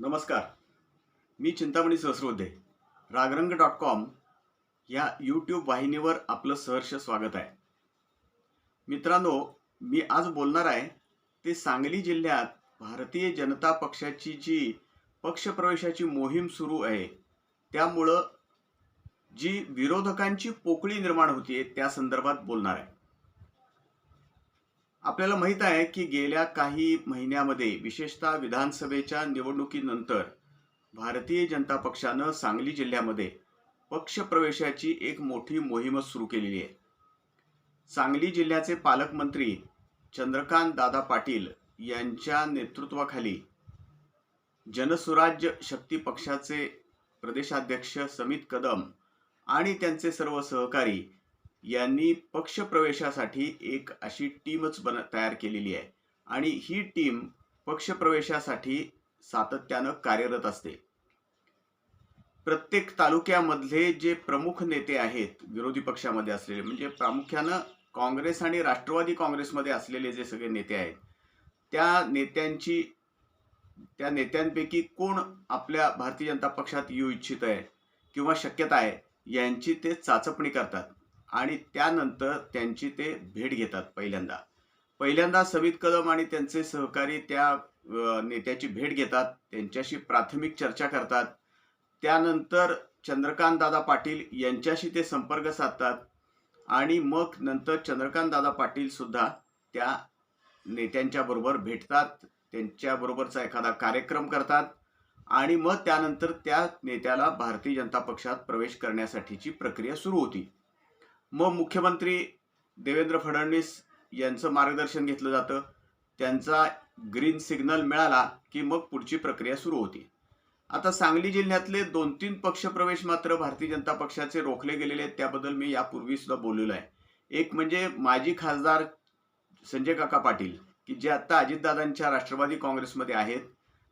नमस्कार. मी Chintamani Sahasrode. Ragarang dot com या यूट्यूब वाहिनीवर आपलं सहर्ष स्वागत आहे. मित्रांनो मी आज बोलणार आहे ते सांगली जिल्ह्यात भारतीय जनता पक्षाची जी पक्षप्रवेशाची मोहीम सुरू आहे त्यामुळं जी विरोधकांची पोकळी निर्माण होतीये त्या संदर्भात बोलणार आहे. आपल्याला माहीत आहे की गेल्या काही महिन्यामध्ये विशेषतः विधानसभेच्या निवडणुकीनंतर भारतीय जनता पक्षानं सांगली जिल्ह्यामध्ये पक्षप्रवेशाची एक मोठी मोहीम सुरू केलेली आहे. सांगली जिल्ह्याचे पालकमंत्री चंद्रकांत दादा पाटील यांच्या नेतृत्वाखाली जनसुराज्य शक्ती पक्षाचे प्रदेशाध्यक्ष समित कदम आणि त्यांचे सर्व सहकारी यांनी पक्षप्रवेशासाठी एक अशी टीमच बन तयार केलेली आहे. आणि ही टीम पक्षप्रवेशासाठी सातत्यानं कार्यरत असते. प्रत्येक तालुक्यामधले जे प्रमुख नेते आहेत विरोधी पक्षामध्ये असलेले म्हणजे प्रामुख्यानं काँग्रेस आणि राष्ट्रवादी काँग्रेसमध्ये असलेले जे सगळे नेते आहेत त्या नेत्यांची त्या नेत्यांपैकी कोण आपल्या भारतीय जनता पक्षात येऊ इच्छित आहे किंवा शक्यता आहे यांची ते चाचपणी करतात. आणि त्यानंतर त्यांची ते भेट घेतात पहिल्यांदा. पहिल्यांदा समित कदम आणि त्यांचे सहकारी त्या नेत्याची भेट घेतात त्यांच्याशी प्राथमिक चर्चा करतात. त्यानंतर चंद्रकांत दादा पाटील यांच्याशी ते संपर्क साधतात आणि मग नंतर चंद्रकांत दादा पाटील सुद्धा त्या नेत्यांच्याबरोबर भेटतात त्यांच्याबरोबरचा एखादा कार्यक्रम करतात आणि मग त्यानंतर त्या नेत्याला भारतीय जनता पक्षात प्रवेश करण्यासाठीची प्रक्रिया सुरू होती. मग मुख्यमंत्री देवेंद्र फडणवीस यांचं मार्गदर्शन घेतलं जातं. त्यांचा ग्रीन सिग्नल मिळाला की मग पुढची प्रक्रिया सुरू होती. आता सांगली जिल्ह्यातले दोन तीन पक्षप्रवेश मात्र भारतीय जनता पक्षाचे रोखले गेलेले आहेत. त्याबद्दल मी यापूर्वी सुद्धा बोललेलो आहे. एक म्हणजे माजी खासदार संजय काका पाटील की जे आता अजितदादांच्या राष्ट्रवादी काँग्रेसमध्ये आहेत.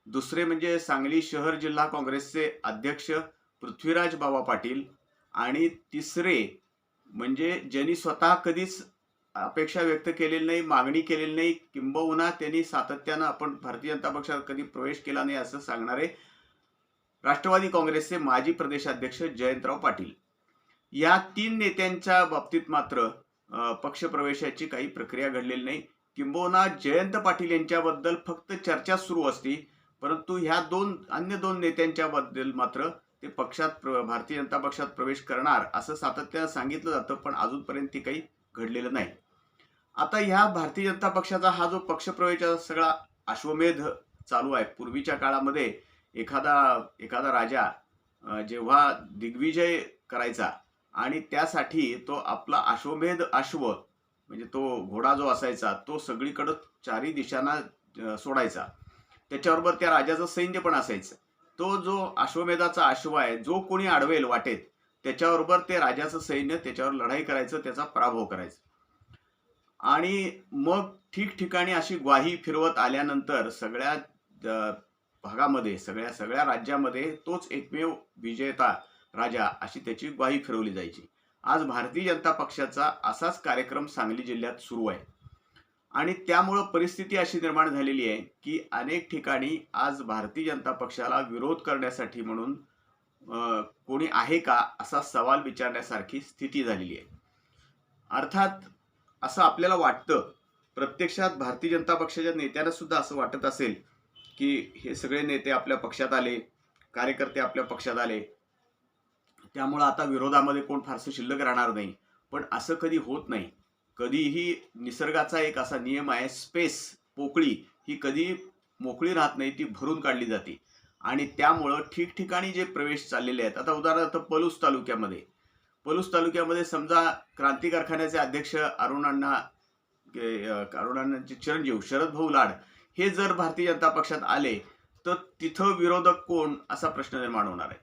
दुसरे म्हणजे सांगली शहर जिल्हा काँग्रेसचे अध्यक्ष पृथ्वीराज बाबा पाटील आणि तिसरे म्हणजे ज्यांनी स्वतः कधीच अपेक्षा व्यक्त केलेली नाही मागणी केलेली नाही किंबहुना त्यांनी सातत्यानं आपण भारतीय जनता पक्षात कधी प्रवेश केला नाही असं सांगणारे राष्ट्रवादी काँग्रेसचे माजी प्रदेशाध्यक्ष जयंतराव पाटील. या तीन नेत्यांच्या बाबतीत मात्र पक्ष पक्षप्रवेशाची काही प्रक्रिया घडलेली नाही. किंबहुना जयंत पाटील यांच्याबद्दल फक्त चर्चा सुरू असती परंतु ह्या दोन अन्य दोन नेत्यांच्याबद्दल मात्र ते पक्षात भारतीय जनता पक्षात प्रवेश करणार असं सातत्यानं सांगितलं जातं पण अजूनपर्यंत ते काही घडलेलं नाही. आता ह्या भारतीय जनता पक्षाचा हा जो पक्षप्रवेशाचा सगळा अश्वमेध चालू आहे पूर्वीच्या काळामध्ये एखादा एखादा राजा जेव्हा दिग्विजय करायचा आणि त्यासाठी तो आपला अश्वमेध अश्व म्हणजे तो घोडा जो असायचा तो सगळीकडं चारी दिशांना सोडायचा. त्याच्याबरोबर त्या राजाचं सैन्य पण असायचं. तो जो अश्वमेधाचा अश्व आहे जो कोणी अडवेल वाटेत त्याच्याबरोबर ते राजाचं सैन्य त्याच्यावर लढाई करायचं त्याचा पराभव करायचा. आणि मग ठिकठिकाणी अशी ग्वाही फिरवत आल्यानंतर सगळ्या भागामध्ये सगळ्या सगळ्या राज्यामध्ये तोच एकमेव विजेता राजा अशी त्याची ग्वाही फिरवली जायची. आज भारतीय जनता पक्षाचा असाच कार्यक्रम सांगली जिल्ह्यात सुरू आहे. आणि त्यामुळं परिस्थिती अशी निर्माण झालेली आहे की अनेक ठिकाणी आज भारतीय जनता पक्षाला विरोध करण्यासाठी म्हणून कोणी आहे का असा सवाल विचारण्यासारखी स्थिती झालेली आहे. अर्थात असं आपल्याला वाटतं प्रत्यक्षात भारतीय जनता पक्षाच्या नेत्यांना सुद्धा असं वाटत असेल की हे सगळे नेते आपल्या पक्षात आले कार्यकर्ते आपल्या पक्षात आले त्यामुळं आता विरोधामध्ये कोण फारसं शिल्लक राहणार नाही. पण असं कधी होत नाही. कधीही निसर्गाचा एक असा नियम आहे स्पेस पोकळी ही कधी मोकळी राहत नाही ती भरून काढली जाते. आणि त्यामुळं ठिकठिकाणी जे प्रवेश चाललेले आहेत आता उदाहरणार्थ पलूस तालुक्यामध्ये. पलूस तालुक्यामध्ये समजा क्रांती कारखान्याचे अध्यक्ष अरुणांना अरुणांचे चिरंजीव शरद भाऊ लाड हे जर भारतीय जनता पक्षात आले तर तिथं विरोधक कोण असा प्रश्न निर्माण होणार आहे.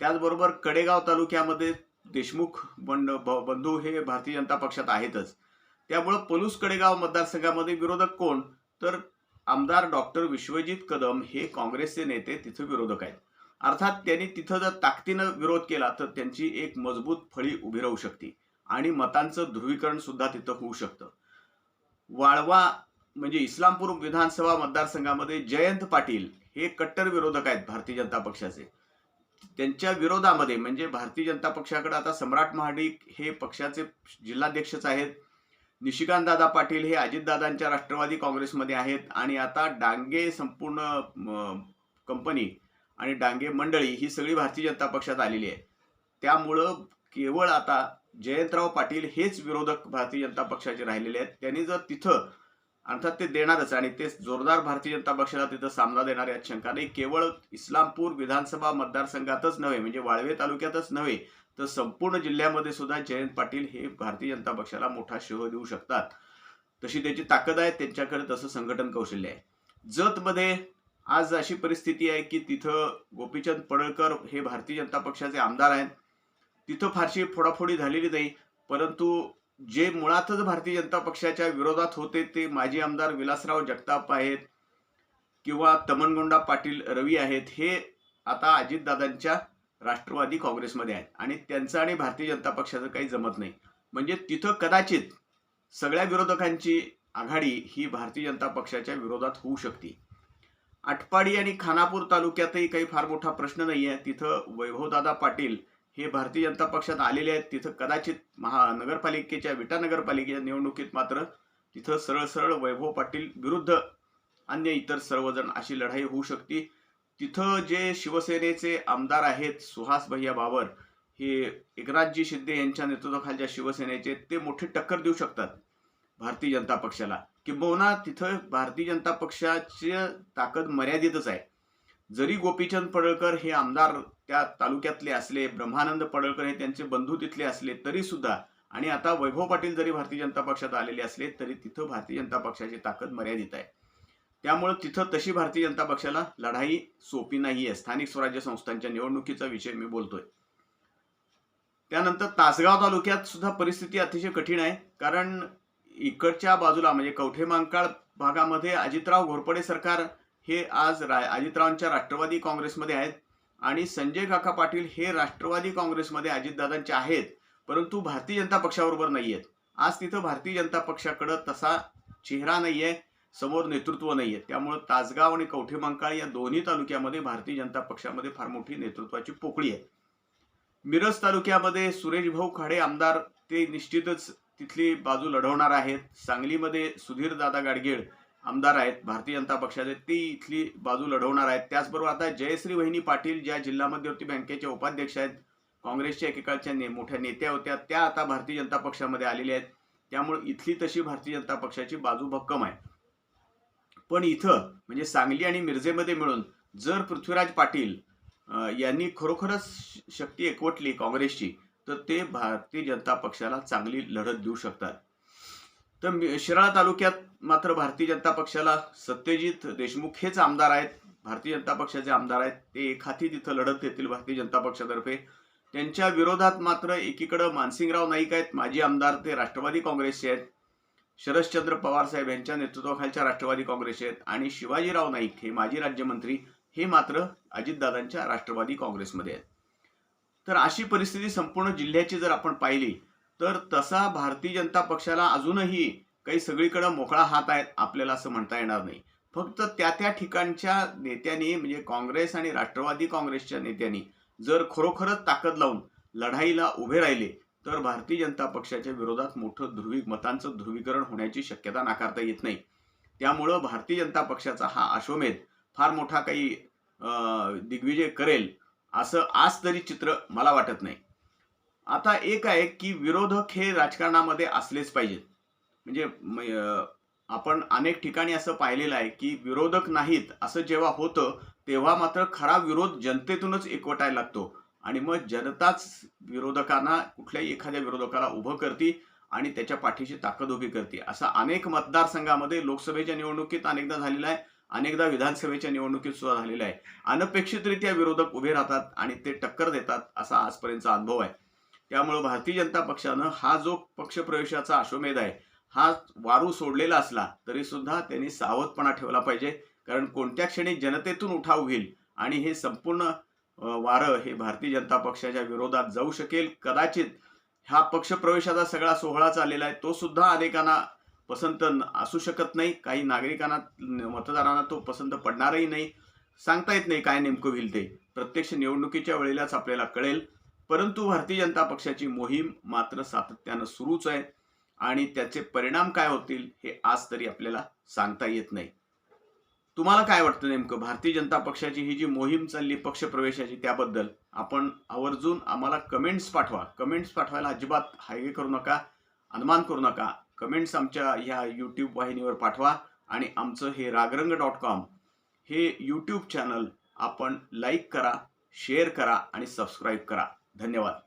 त्याचबरोबर कडेगाव तालुक्यामध्ये देशमुख बंड ब- बंधू हे भारतीय जनता पक्षात आहेतच. त्यामुळं पलूस कडेगाव मतदारसंघामध्ये विरोधक कोण? तर आमदार डॉक्टर विश्वजित कदम हे काँग्रेसचे नेते तिथं विरोधक आहेत. अर्थात त्यांनी तिथं जर ताकदीनं विरोध केला तर त्यांची एक मजबूत फळी उभी राहू शकते आणि मतांचं ध्रुवीकरण सुद्धा तिथं होऊ शकतं. वाळवा म्हणजे इस्लामपूर विधानसभा मतदारसंघामध्ये जयंत पाटील हे कट्टर विरोधक आहेत भारतीय जनता पक्षाचे. त्यांच्या विरोधामध्ये म्हणजे भारतीय जनता पक्षाकडे आता सम्राट महाडिक हे पक्षाचे जिल्हाध्यक्षच आहेत निशिकांत दादा पाटील हे अजितदादांच्या राष्ट्रवादी काँग्रेसमध्ये आहेत आणि आता डांगे संपूर्ण कंपनी आणि डांगे मंडळी ही सगळी भारतीय जनता पक्षात आलेली आहे. त्यामुळं केवळ आता जयंतराव पाटील हेच विरोधक भारतीय जनता पक्षाचे राहिलेले आहेत. त्यांनी जर तिथं अर्थात ते देणारच आणि ते जोरदार भारतीय जनता पक्षाला तिथं सामना देणार यात शंका नाही. केवळ इस्लामपूर विधानसभा मतदारसंघातच नव्हे म्हणजे वाळवे तालुक्यातच नव्हे तर संपूर्ण जिल्ह्यामध्ये सुद्धा जयंत पाटील हे भारतीय जनता पक्षाला मोठा शह देऊ शकतात. तशी त्याची ताकद आहे त्यांच्याकडे तसं संघटन कौशल्य आहे. जतमध्ये आज अशी परिस्थिती आहे की तिथं गोपीचंद पडळकर हे भारतीय जनता पक्षाचे आमदार आहेत. तिथं फारशी फोडाफोडी झालेली नाही परंतु जे मुळातच भारतीय जनता पक्षाच्या विरोधात होते ते माजी आमदार विलासराव जगताप आहेत किंवा तमनगोंडा पाटील रवी आहेत हे आता अजितदादांच्या राष्ट्रवादी काँग्रेसमध्ये आहेत. आणि त्यांचं आणि भारतीय जनता पक्षाचं काही जमत नाही. म्हणजे तिथं कदाचित सगळ्या विरोधकांची आघाडी ही भारतीय जनता पक्षाच्या विरोधात होऊ शकते. आटपाडी आणि खानापूर तालुक्यातही काही फार मोठा प्रश्न नाही आहे तिथं वैभवदादा पाटील हे भारतीय जनता पक्षात आलेले आहेत. तिथं कदाचित महानगरपालिकेच्या विटानगरपालिकेच्या विटा नगरपालिकेच्या निवडणुकीत मात्र तिथं सरळ सरळ वैभव पाटील विरुद्ध अन्य इतर सर्वजण अशी लढाई होऊ शकते. तिथं जे शिवसेनेचे आमदार आहेत सुहास भैया बाबर हे एकनाथजी शिंदे यांच्या नेतृत्वाखालच्या शिवसेनेचे ते मोठी टक्कर देऊ शकतात भारतीय जनता पक्षाला. किंबहुना तिथं भारतीय जनता पक्षाची ताकद मर्यादितच आहे. जरी गोपीचंद पडळकर हे आमदार त्या तालुक्यातले असले ब्रह्मानंद पडळकर हे त्यांचे बंधू तिथले असले तरी सुद्धा आणि आता वैभव पाटील जरी भारतीय जनता पक्षात आलेले असले तरी तिथं भारतीय जनता पक्षाची ताकद मर्यादित आहे. त्यामुळं तिथं तशी भारतीय जनता पक्षाला लढाई सोपी नाही आहे. स्थानिक स्वराज्य संस्थांच्या निवडणुकीचा विषय मी बोलतोय. त्यानंतर तासगाव तालुक्यात सुद्धा परिस्थिती अतिशय कठीण आहे. कारण इकडच्या बाजूला म्हणजे कवठे मांकाळ भागामध्ये अजितराव घोरपडे सरकार हे आज रा अजितरावांच्या राष्ट्रवादी काँग्रेसमध्ये आहेत. आणि संजय काका पाटील हे राष्ट्रवादी काँग्रेसमध्ये अजितदादांचे आहेत. परंतु भारतीय जनता पक्षाबरोबर नाही आहेत आज तिथं भारतीय जनता पक्षाकडं तसा चेहरा नाही आहे समोर नेतृत्व नाही आहे त्यामुळं तासगाव आणि कवठे मांकाळ या दोन्ही तालुक्यामध्ये भारतीय जनता पक्षामध्ये फार मोठी नेतृत्वाची पोकळी आहे. मिरज तालुक्यामध्ये सुरेश भाऊ खाडे आमदार ते निश्चितच तिथली बाजू लढवणार आहेत. सांगलीमध्ये सुधीर दादा गाडगेळ आमदार आहेत. भारतीय जनता पक्षाचे ती इथली बाजू लढवणार आहेत. त्याचबरोबर आता जयश्री वहिनी पाटील ज्या जिल्हा मध्यवर्ती बँकेच्या उपाध्यक्ष आहेत. काँग्रेसच्या एकेकाळच्या ने मोठ्या नेत्या होत्या. त्या आता भारतीय जनता पक्षामध्ये आलेल्या आहेत. त्यामुळे इथली तशी भारतीय जनता पक्षाची बाजू भक्कम आहे. पण इथं म्हणजे सांगली आणि मिरजेमध्ये मिळून जर पृथ्वीराज पाटील यांनी खरोखरच शक्ती एकवटली काँग्रेसची तर ते भारतीय जनता पक्षाला चांगली लढत देऊ शकतात. तर शिराळा तालुक्यात मात्र भारतीय जनता पक्षाला सत्यजित देशमुख हेच आमदार आहेत. भारतीय जनता पक्षाचे आमदार आहेत. ते एक हाती तिथं लढत देतील भारतीय जनता पक्षातर्फे. त्यांच्या विरोधात मात्र एकीकडं मानसिंगराव नाईक आहेत. माजी आमदार ते राष्ट्रवादी काँग्रेसचे आहेत. शरदचंद्र पवार साहेब यांच्या नेतृत्वाखालच्या राष्ट्रवादी काँग्रेस आहेत आणि शिवाजीराव नाईक हे माजी राज्यमंत्री हे मात्र अजितदादांच्या राष्ट्रवादी काँग्रेसमध्ये आहेत. तर अशी परिस्थिती संपूर्ण जिल्ह्याची जर आपण पाहिली तर तसा भारतीय जनता पक्षाला अजूनही काही सगळीकडं मोकळा हात आहेत आपल्याला असं म्हणता येणार नाही. फक्त त्या त्या ठिकाणच्या नेत्यांनी म्हणजे काँग्रेस आणि राष्ट्रवादी काँग्रेसच्या नेत्यांनी जर खरोखरच ताकद लावून लढाईला उभे राहिले तर भारतीय जनता पक्षाच्या विरोधात मोठं ध्रुवी मतांचं ध्रुवीकरण होण्याची शक्यता नाकारता येत नाही. त्यामुळं भारतीय जनता पक्षाचा हा अश्वमेध फार मोठा काही अं, दिग्विजय करेल असं आज तरी चित्र मला वाटत नाही. आता एक आहे की विरोधक हे राजकारणामध्ये असलेच पाहिजेत. म्हणजे आपण अनेक ठिकाणी असं पाहिलेलं आहे की विरोधक नाहीत असं जेव्हा होतं तेव्हा मात्र खरा विरोध जनतेतूनच एकवटायला लागतो. आणि मग जनताच विरोधकांना कुठल्याही एखाद्या विरोधकाला उभं करते आणि त्याच्या पाठीशी ताकद उभी करते. असा अनेक मतदारसंघामध्ये लोकसभेच्या निवडणुकीत अनेकदा झालेला आहे. अनेकदा विधानसभेच्या निवडणुकीत सुद्धा झालेला आहे. अनपेक्षितरित्या विरोधक उभे राहतात आणि ते टक्कर देतात असा आजपर्यंतचा अनुभव आहे. त्यामुळे भारतीय जनता पक्षानं हा जो पक्षप्रवेशाचा अश्वमेध आहे हा वारू सोडलेला असला तरी सुद्धा त्यांनी सावधपणा ठेवला पाहिजे. कारण कोणत्या क्षणी जनतेतून उठाव घेईल आणि हे संपूर्ण वारं हे भारतीय जनता पक्षाच्या विरोधात जाऊ शकेल. कदाचित हा पक्षप्रवेशाचा सगळा सोहळा चाललेला आहे तो सुद्धा अनेकांना पसंत न- असू शकत नाही. काही नागरिकांना मतदारांना तो पसंत पडणारही नाही. सांगता येत नाही काय नेमकं होईल ते. प्रत्यक्ष निवडणुकीच्या वेळेलाच आपल्याला कळेल. परंतु भारतीय जनता पक्षाची मोहीम मात्र सातत्यानं सुरूच आहे. आणि त्याचे परिणाम काय होतील हे आज तरी आपल्याला सांगता येत नाही. तुम्हाला काय वाटतं नेमकं? भारतीय जनता पक्षाची ही जी मोहीम चालली पक्ष प्रवेशाची त्याबद्दल आपण आवर्जून आम्हाला कमेंट्स पाठवा. कमेंट्स पाठवायला अजिबात हायगे करू नका अनुमान करू नका. कमेंट्स आमच्या ह्या यूट्यूब वाहिनीवर पाठवा आणि आमचं हे रागरंग डॉट कॉम हे यूट्यूब चॅनल आपण लाईक करा शेअर करा आणि सबस्क्राईब करा. धन्यवाद.